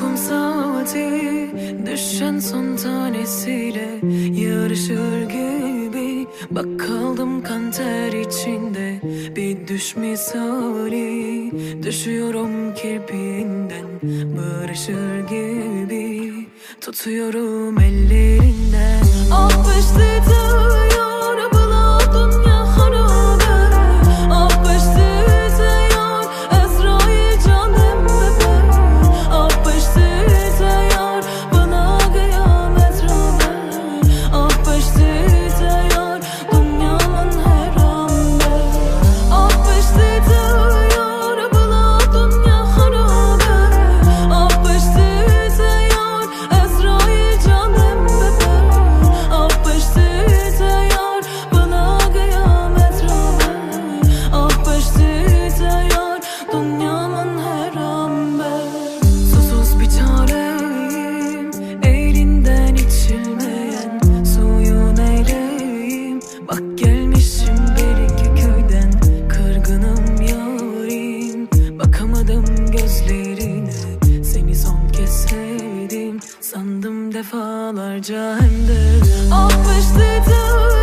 Kum saati Düşen son tanesiyle Yarışır gibi. Bak kaldım kan ter içinde Bir düş misali. Düşüyorum kirpiğinden Barışır gibi. Tutuyorum ellerinden. Ah defalarca hem de Ah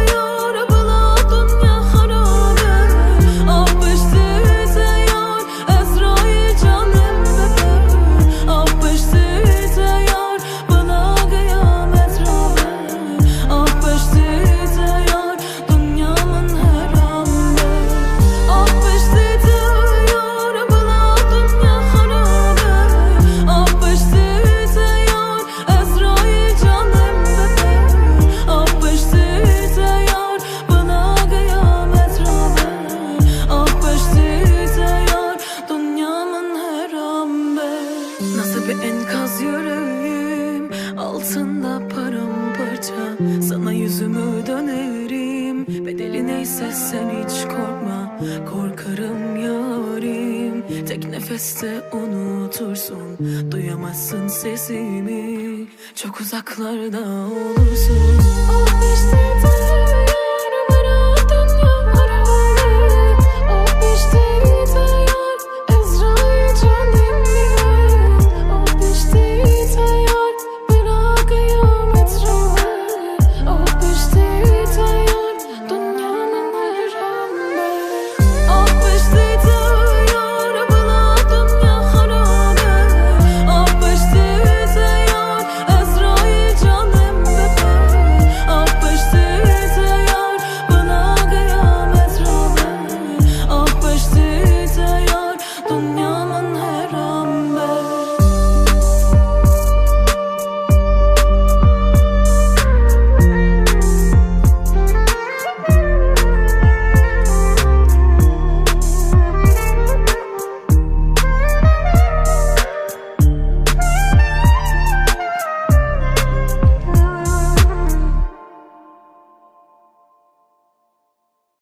Nasıl bir enkaz yüreğim? Altında paramparça Sana yüzümü dönerim. Bedeli neyse sen hiç korkma Korkarım yarim. Tek nefeste unutursun Duyamazsın sesimi. Çok uzaklarda olursun. Ah işte